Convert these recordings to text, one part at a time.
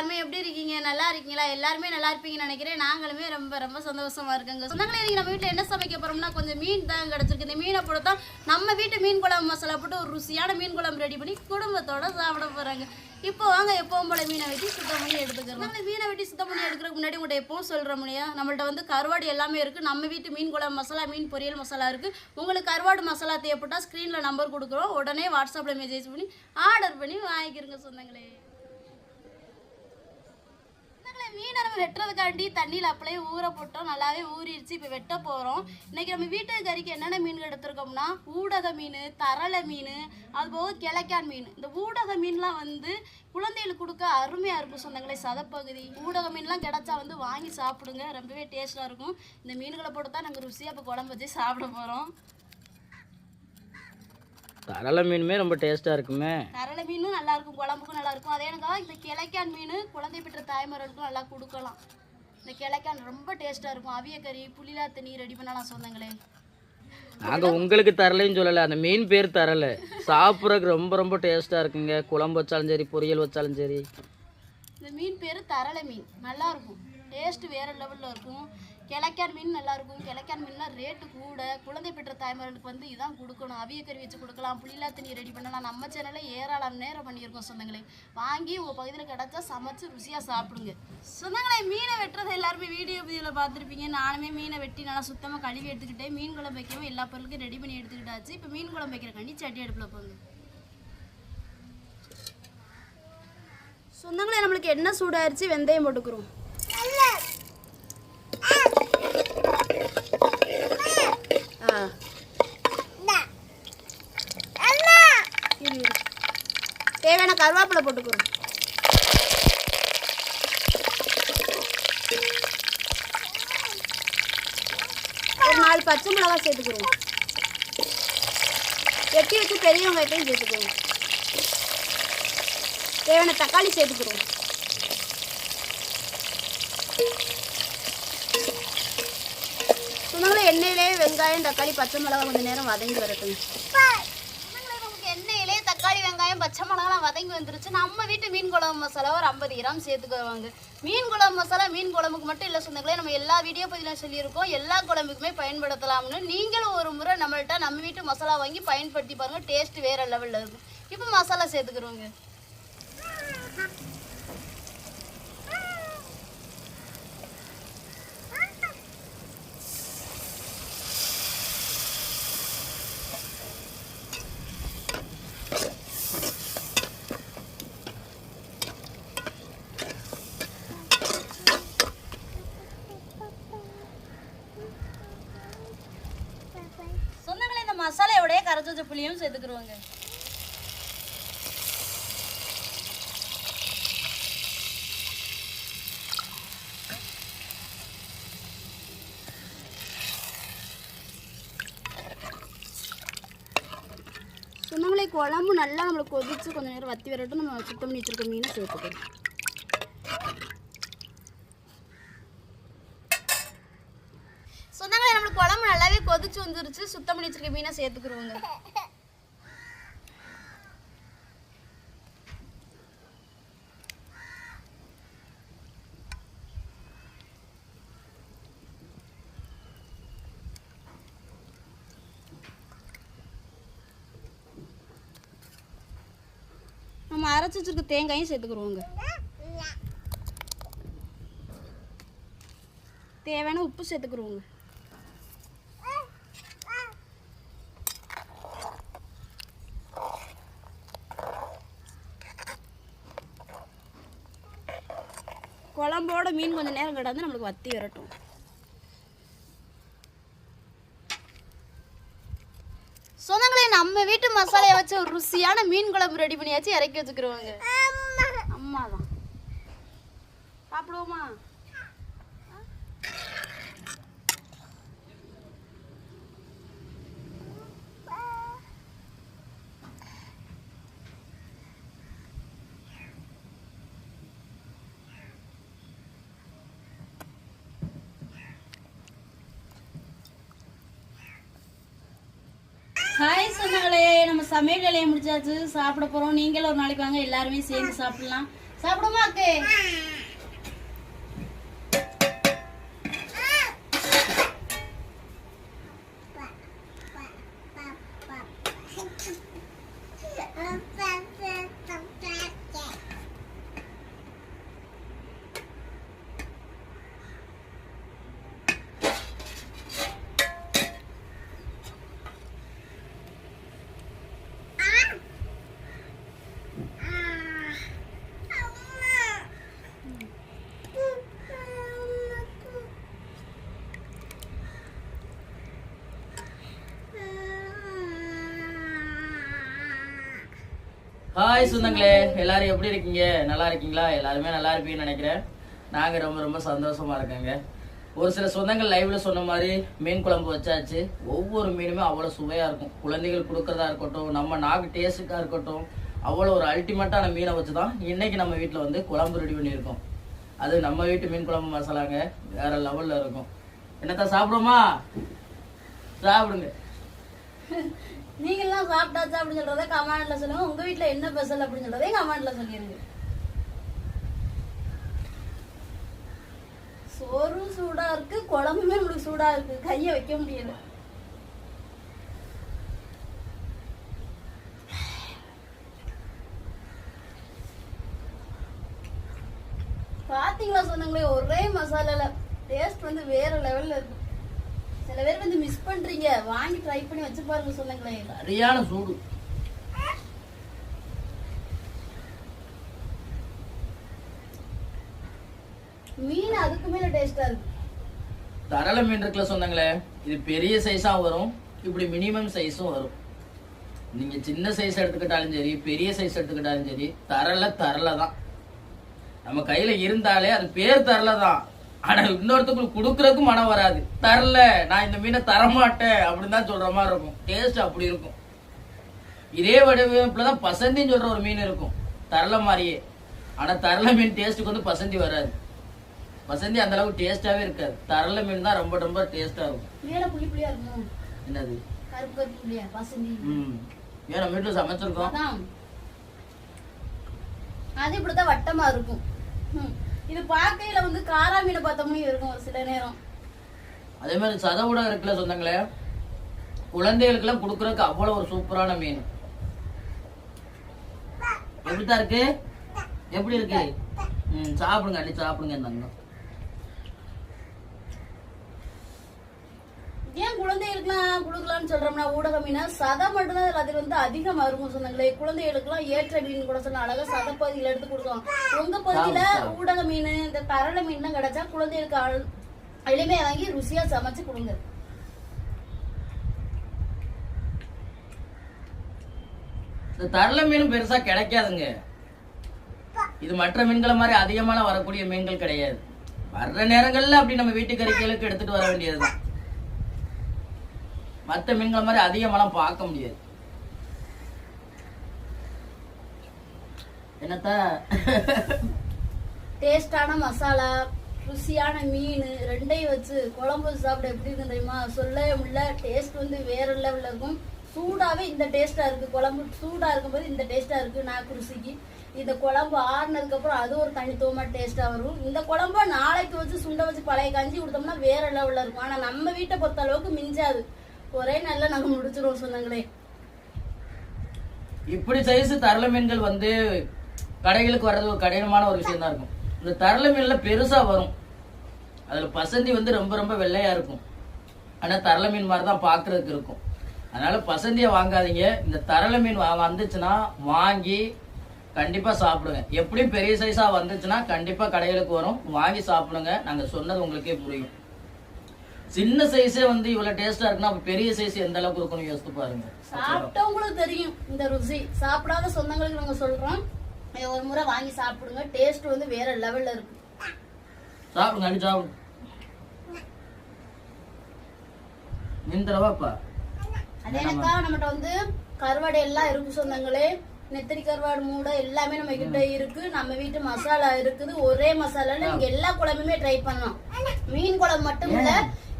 எல்லாருமே எப்படி இருக்கீங்க? நல்லா இருக்கீங்களா? எல்லாருமே நல்லா இருப்பீங்கன்னு நினைக்கிறேன். நாங்களுமே ரொம்ப ரொம்ப சந்தோஷமா இருக்கோங்க. சொந்தங்களே நீங்கள் நம்ம வீட்டில் என்ன சமைக்க போறோம்னா கொஞ்சம் மீன் தான் கிடச்சிருக்கு. இந்த மீனை போட்டு தான் நம்ம வீட்டு மீன் குழம்பு மசாலா போட்டு ஒரு ருசியான மீன் குழம்பு ரெடி பண்ணி குடும்பத்தோட சாப்பிட போறாங்க. இப்போ வாங்க எப்பவும் போல மீனை வெட்டி சுத்தம் பண்ணி எடுத்துக்கிறோம். நம்ம மீனை வெட்டி சுத்தம் பண்ணி எடுக்கிறதுக்கு முன்னாடி உங்கள்கிட்ட எப்பவும் சொல்கிற முடியா நம்மள்ட்ட வந்து கருவாடு எல்லாமே இருக்குது நம்ம வீட்டு மீன் குழம்பு மசாலா மீன் பொரியல் மசாலா இருக்குது உங்களுக்கு கருவாடு மசாலா தேவைப்பட்டால் ஸ்க்ரீனில் நம்பர் கொடுக்குறோம். உடனே வாட்ஸ்அப்பில் மெசேஜ் பண்ணி ஆர்டர் பண்ணி வாங்கிக்கிறங்க சொந்தங்களே, மீனை நம்ம வெட்டுறதுக்காண்டி தண்ணியில் அப்படியே ஊற போட்டோம். நல்லாவே ஊறிடுச்சு. இப்போ வெட்ட போகிறோம் இன்னைக்கு நம்ம வீட்டு கறிக்கு என்னென்ன மீன் எடுத்திருக்கோம்னா ஊடக மீன் தரளை மீன் அது போக கிழக்கான் மீன். இந்த ஊடக மீன்லாம் வந்து குழந்தைகளுக்கு கொடுக்க அருமையாக இருக்கும் சொந்தங்களே சதப்பகுதி. ஊடக மீன்லாம் கிடைச்சா வந்து வாங்கி சாப்பிடுங்க. ரொம்பவே டேஸ்ட்டாக இருக்கும். இந்த மீன்களை போட்டு தான் நாங்கள் ருசியாக இப்போ குழம்பு வச்சு சாப்பிட போகிறோம் தரளை மீனுமே ரொம்ப டேஸ்ட்டாக இருக்குமே. தரளை மீனும் நல்லா இருக்கும் குழம்புக்கும் நல்லா இருக்கும். அதே எனக்கு இந்த கிழக்கான் மீன் குழந்தை பெற்ற தாய்மார்களுக்கும் நல்லா கொடுக்கலாம். இந்த கிழக்கான் ரொம்ப டேஸ்ட்டாக இருக்கும். அவிய கறி புளிலா தண்ணி ரெடி பண்ணலாம் சொந்தங்களே நாங்கள் உங்களுக்கு தரலைன்னு சொல்லலை அந்த மீன் பேர் தரலை. சாப்பிட்றதுக்கு ரொம்ப ரொம்ப டேஸ்ட்டாக இருக்குங்க. குழம்பு வச்சாலும் சரி பொரியல் வச்சாலும் சரி. இந்த மீன் பேர் தரளை மீன். நல்லா இருக்கும். டேஸ்ட் வேற லெவலில் இருக்கும். கிழக்கான் மீன் நல்லா இருக்கும். கிழக்கான் மீன்லாம் ரேட்டு கூட. குழந்தை பெற்ற தாய்மார்களுக்கு வந்து இதான் கொடுக்கணும். அவிய கறி வச்சு கொடுக்கலாம். புளிலா தண்ணி ரெடி பண்ணலாம். நம்ம சேனலில் ஏராளம் நேரம் பண்ணியிருக்கோம் சொந்தங்களே. வாங்கி உங்கள் பகுதியில் கிடச்சா சமைச்சு ருசியாக சாப்பிடுங்க. சொந்தங்களே மீனை வெட்டுறது எல்லாருமே வீடியோ பதிவில் பார்த்துருப்பீங்க. நானுமே மீனை வெட்டி நல்லா சுத்தமாக கழுவி எடுத்துக்கிட்டேன் மீன் குழம்பு வைக்கவும் எல்லா பொருளுக்கும் ரெடி பண்ணி எடுத்துக்கிட்டாச்சு. இப்போ மீன் குழம்பு வைக்கிறக்காண்டி சட்டி அடுப்பில் போங்க சொந்தங்களே நம்மளுக்கு என்ன சூடாயிருச்சு? வெந்தயம் போட்டுக்கிறோம். கருவேப்பிலை போட்டுக்கிறோம் ஒரு நாலு பச்சை மிளகா சேர்த்துக்கிறோம் வெட்டி வச்சு பெரிய வெங்காயத்தையும் சேர்த்துக்கிறோம் தேவையான தக்காளி சேர்த்துக்கிறோம் சொன்னாங்களே எண்ணெயிலே வெங்காயம் தக்காளி பச்சை மிளகா கொஞ்சம் நேரம் வதங்கி வரட்டும் சொன்னாங்களே நமக்கு எண்ணெயிலே தக்காளி வெங்காயம் பச்சை மிளகாலாம் வதங்கி வந்துருச்சு. நம்ம வீட்டு மீன் குழம்பு மசாலா ஒரு ஐம்பது கிராம் சேர்த்துக்குவாங்க. மீன் குழம்பு மசாலா மீன் குழம்புக்கு மட்டும் இல்லை சொந்தங்களே நம்ம எல்லா வீடியோ பதிலும் சொல்லியிருக்கோம். எல்லா குழம்புக்குமே பயன்படுத்தலாம்னு நீங்களும் ஒரு முறை நம்மள்கிட்ட நம்ம வீட்டு மசாலா வாங்கி பயன்படுத்தி பாருங்க. டேஸ்ட் வேறு லெவலில் இருக்கும். இப்போ மசாலா சேர்த்துக்கிறோங்க சொந்தங்களே இந்த மசாலையோடய கரைச்சி வச்ச புளியும் சேர்த்துக்கிருவாங்க. சொன்னவங்களே குழம்பு நல்லா நம்மளுக்கு கொதிச்சு கொஞ்சம் நேரம் வத்தி வரட்டும். நம்ம சுத்தம் பண்ணி வச்சிருக்க மீனை சேர்த்துக்கிறோம் சொந்தங்களே நம்மளுக்கு குழம்பு நல்லாவே வந்துருச்சு சுத்தம் பண்ணி வச்சிருக்க மீனை சேர்த்துக்கிறோங்க நம்ம அரைச்சி வச்சிருக்க தேங்காயும் சேர்த்துக்கிருவோங்க. தேவையான உப்பு சேர்த்துக்கிருவோங்க. குழம்போட மீன் கொஞ்சம் நேரம் கிடந்து நம்மளுக்கு வத்தி வரட்டும். சொந்தங்களே நம்ம வீட்டு மசாலையை வச்சு ருசியான மீன் குழம்பு ரெடி பண்ணியாச்சு இறக்கி வச்சுக்கிறோங்க ஹாய் சொன்னாங்களே நம்ம சமையல் வேலையை முடிச்சாச்சு. சாப்பிட போறோம். நீங்களும் ஒரு நாளைக்கு வாங்க. எல்லாருமே சேர்ந்து சாப்பிடலாம். சாப்பிடுமா அக்கே? ஹாய் சொந்தங்களே. எல்லாரும் எப்படி இருக்கீங்க? நல்லா இருக்கீங்களா? எல்லாருமே நல்லா இருப்பீங்கன்னு நினைக்கிறேன். நாங்கள் ரொம்ப ரொம்ப சந்தோஷமா இருக்கேங்க. ஒரு சில சொந்தங்கள் லைவ்ல சொன்ன மாதிரி மீன் குழம்பு வச்சாச்சு. ஒவ்வொரு மீனுமே அவ்வளோ சுவையாக இருக்கும். குழந்தைகள் கொடுக்கறதா இருக்கட்டும் நம்ம நாக்கு டேஸ்ட்டுக்காக இருக்கட்டும் அவ்வளோ ஒரு அல்டிமேட்டான மீனை வச்சு தான் இன்னைக்கு நம்ம வீட்டில் வந்து குழம்பு ரெடி பண்ணியிருக்கோம். அது நம்ம வீட்டு மீன் குழம்பு மசாலாங்க. வேற லெவலில் இருக்கும். என்னத்தான் சாப்பிடுமா சாப்பிடுங்க. நீங்களாம் சாப்பிட்டாச்சு அப்படின்னு சொல்றத கமெண்ட்ல சொல்லுங்க. உங்க வீட்டுல என்ன ஸ்பெஷல் அப்படின்னு சொல்றதே கமெண்ட்ல சொல்லிருங்க. சோறும் சூடா இருக்கு குழம்புமே உங்களுக்கு சூடா இருக்கு. கைய வைக்க முடியல. பாத்தீங்களா சொன்னாங்களே ஒரே மசாலால டேஸ்ட் வந்து வேற லெவல்ல இருக்கு. சில பேர் வந்து மிஸ் பண்றீங்க. வாங்கி ட்ரை பண்ணி வச்சு பாருங்க சொன்னாங்களே சரியான சூடு. மீன் அதுக்கு மேல டேஸ்டா இருக்கு. தரள மீன் இருக்குல்ல சொன்னாங்களே இது பெரிய சைஸா வரும் இப்படி மினிமம் சைஸும் வரும். நீங்க சின்ன சைஸ் எடுத்துக்கிட்டாலும் சரி பெரிய சைஸ் எடுத்துக்கிட்டாலும் சரி தரல தரல தான் நம்ம கையில இருந்தாலே அது பேர் தரல தான் ஆனா இன்னொருத்தங்களுக்கு கொடுக்கறதுக்கும் மனம் வராது. தரல நான் இந்த மீனை தரமாட்டேன் அப்படின்னு தான் சொல்ற மாதிரி இருக்கும். டேஸ்ட் அப்படி இருக்கும். இதே வடிவமைப்புல தான் பசந்தின்னு சொல்ற ஒரு மீன் இருக்கும். தரல மாதிரியே. ஆனா தரல மீன் டேஸ்ட்டுக்கு வந்து பசந்தி வராது. பசந்தி அந்த அளவுக்கு டேஸ்டாவே இருக்காது. தரல மீன் தான் ரொம்ப ரொம்ப டேஸ்டா இருக்கும். என்னது? ம். ஏன் நம்ம வீட்டுல சமைச்சிருக்கோம்? அது இப்படித்தான் வட்டமா இருக்கும். இது பார்க்கையில வந்து காரா மீனை பார்த்த மாதிரி இருக்கும் ஒரு சில நேரம். அதே மாதிரி சதவுடம் இருக்குல்ல சொந்தங்களே? குழந்தைகளுக்கெல்லாம் கொடுக்குறதுக்கு அவ்வளவு ஒரு சூப்பரான மீன். எப்படித்தான் இருக்கு? எப்படி இருக்கு? ம் சாப்பிடுங்க அடி சாப்பிடுங்க இந்தாங்க. ஏன் குழந்தைகளுக்குலாம் கொடுக்கலாம்னு சொல்றோம்னா ஊடக மீனா சதை மட்டும்தான் அதுல அது வந்து அதிகமா இருக்கும் சொன்னாங்களே. குழந்தைகளுக்குலாம் ஏற்ற மீன் கூட சொன்னா அழகா சதை பகுதியில எடுத்து கொடுக்கலாம். உங்க பகுதியில ஊடக மீன் இந்த தரள மீன்லாம் கிடைச்சா குழந்தைகளுக்கு அழ- எளிமையா வாங்கி ருசியா சமைச்சு கொடுங்க. இந்த தரல மீன் பெருசா கிடைக்காதுங்க. இது மற்ற மீன்களை மாதிரி அதிகமான வரக்கூடிய மீன்கள் கிடையாது. வர்ற நேரங்கள்ல அப்படி நம்ம வீட்டு கறிகளுக்கு எடுத்துட்டு வர வேண்டியதுதான். மற்ற மீன்களை மாதிரி அதிகமாலாம் பார்க்க முடியாது. என்னத்த? டேஸ்டான மசாலா ருசியான மீன் ரெண்டையும் வச்சு குழம்பு சாப்பிட எப்படி இருக்கு தெரியுமா? சொல்லவே முடியல. டேஸ்ட் வந்து வேற லெவலில் இருக்கும். சூடாகவே இந்த டேஸ்ட்டாக இருக்கு. குழம்பு சூடாக இருக்கும்போது இந்த டேஸ்ட்டாக இருக்குது நாக்கு ருசிக்கு. இந்த குழம்பு ஆறுனதுக்கப்புறம் அது ஒரு தனித்துவமாக டேஸ்ட்டாக வரும். இந்த குழம்ப நாளைக்கு வச்சு சுண்டை வச்சு பழைய கஞ்சி கொடுத்தோம்னா வேற லெவலில் இருக்கும். ஆனால் நம்ம வீட்டை பொறுத்த அளவுக்கு மிஞ்சாது. ஒரே நல்ல நாங்க முடிச்சிருவோம் சொன்னாங்களே. இப்படி சைஸ் தரல மீன்கள் வந்து கடைகளுக்கு வர்றது ஒரு கடினமான ஒரு விஷயம் தான் இருக்கும். இந்த தரல மீன்ல பெருசா வரும். அதுல பசந்தி வந்து ரொம்ப ரொம்ப வெள்ளையா இருக்கும். ஆனா தரல மீன் மாதிரி தான் பாக்குறதுக்கு இருக்கும். அதனால பசந்திய வாங்காதீங்க. இந்த தரல மீன் வந்துச்சுன்னா வாங்கி கண்டிப்பா சாப்பிடுங்க. எப்படியும் பெரிய சைஸா வந்துச்சுன்னா கண்டிப்பா கடைகளுக்கு வரும். வாங்கி சாப்பிடுங்க. நாங்க சொன்னது உங்களுக்கே புரியும். சின்ன சைஸே வந்து இவ்வளவு டேஸ்டா இருக்குன்னா பெரிய சைஸ் எந்த அளவுக்கு இருக்கும்னு யோசித்து பாருங்க. சாப்பிட்டவங்களுக்கு தெரியும் இந்த ருசி. சாப்பிடாத சொந்தங்களுக்கு நாங்க சொல்றோம். ஒரு முறை வாங்கி சாப்பிடுங்க. டேஸ்ட் வந்து வேற லெவல்ல இருக்கு. சாப்பிடுங்க அடி சாப்பிடு. மீன் தரவாப்பா அதேனக்கா நம்மகிட்ட வந்து கருவாடு எல்லாம் இருக்கு சொந்தங்களே. நெத்திரி கருவாடு மூடை எல்லாமே நம்ம கிட்ட இருக்கு. நம்ம வீட்டு மசாலா இருக்குது. ஒரே மசாலால நீங்க எல்லா குழம்புமே ட்ரை பண்ணலாம். மீன் குழம்பு மட்டும் இல்ல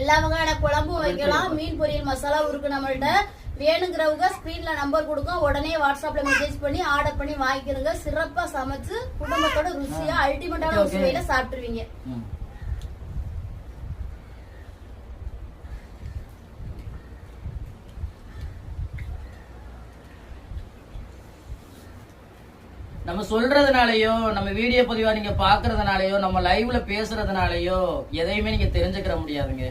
எல்லா வகையான குழம்பும் வைக்கலாம். மீன் பொரியல் மசாலாவும் இருக்கு நம்மள்ட்ட. வேணுங்கிறவங்க ஸ்க்ரீன்ல நம்பர் கொடுக்கும் உடனே வாட்ஸ்அப்ல மெசேஜ் பண்ணி ஆர்டர் பண்ணி வாங்கிக்கிறங்க சிறப்பா சமைச்சு குடும்பத்தோட ருசியா அல்டிமேட்டான. சுவையில சாப்பிட்டுருவீங்க. நம்ம சொல்றதுனாலயோ நம்ம வீடியோ பதிவா நீங்க பாக்குறதுனாலயோ நம்ம லைவ்ல பேசுறதுனாலயோ எதையுமே நீங்க தெரிஞ்சுக்கிற முடியாதுங்க.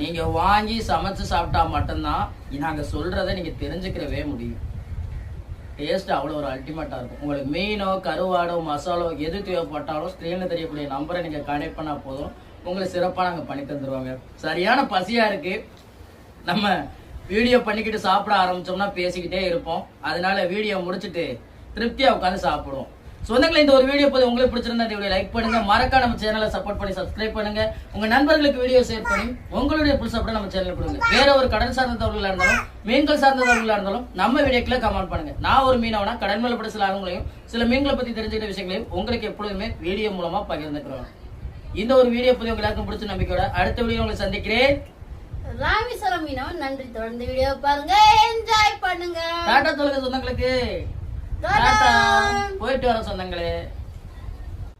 நீங்க வாங்கி சமைச்சு சாப்பிட்டா மட்டும்தான் நாங்க சொல்றத நீங்க தெரிஞ்சுக்கிறவே முடியும். டேஸ்ட் அவ்வளோ ஒரு அல்டிமேட்டா இருக்கும். உங்களுக்கு மீனோ கருவாடோ மசாலோ எது தேவைப்பட்டாலும் ஸ்க்ரீன்ல தெரியக்கூடிய நம்பரை நீங்க கனெக்ட் பண்ணா போதும். உங்களுக்கு சிறப்பாக நாங்கள் பண்ணி தந்துடுவாங்க சரியான பசியாக இருக்குது நம்ம வீடியோ பண்ணிக்கிட்டு சாப்பிட ஆரம்பிச்சோம்னா பேசிக்கிட்டே இருப்போம். அதனால வீடியோ முடிச்சுட்டு திருப்தியா உட்காந்து சாப்பிடுவோம். சொந்தங்களே இந்த ஒரு வீடியோ போது உங்களுக்கு பிடிச்சிருந்தா இந்த வீடியோ லைக் பண்ணுங்க. மறக்காம நம்ம சேனலை சப்போர்ட் பண்ணி சப்ஸ்கிரைப் பண்ணுங்க. உங்க நண்பர்களுக்கு வீடியோ ஷேர் பண்ணி உங்களுடைய புல் சப்போர்ட் நம்ம சேனல் கொடுங்க. வேற ஒரு கடல் சார்ந்த தகவல்களா இருந்தாலும் மீன்கள் சார்ந்த தகவல்களா இருந்தாலும் நம்ம வீடியோக்குள்ள கமெண்ட் பண்ணுங்க. நான் ஒரு மீனவனா கடல் மேல பட்ட சில அனுங்களையும் சில மீன்களை பத்தி தெரிஞ்சுக்கிட்ட விஷயங்களையும் உங்களுக்கு எப்பொழுதுமே வீடியோ மூலமா பகிர்ந்துக்கிறோம். இந்த ஒரு வீடியோ பதிவு உங்க எல்லாருக்கும் பிடிச்ச நம்பிக்கையோட அடுத்த வீடியோ உங்களை சந்திக்கிறேன். ராமேஸ்வரம் மீனவன். நன்றி. தொடர்ந்து வீடியோ பாருங்க. என்ஜாய் பண்ணுங்க. டாடா சொல்லுங்க சொந்தங்களுக்கு. போயிட்டு வர சொந்தங்களே.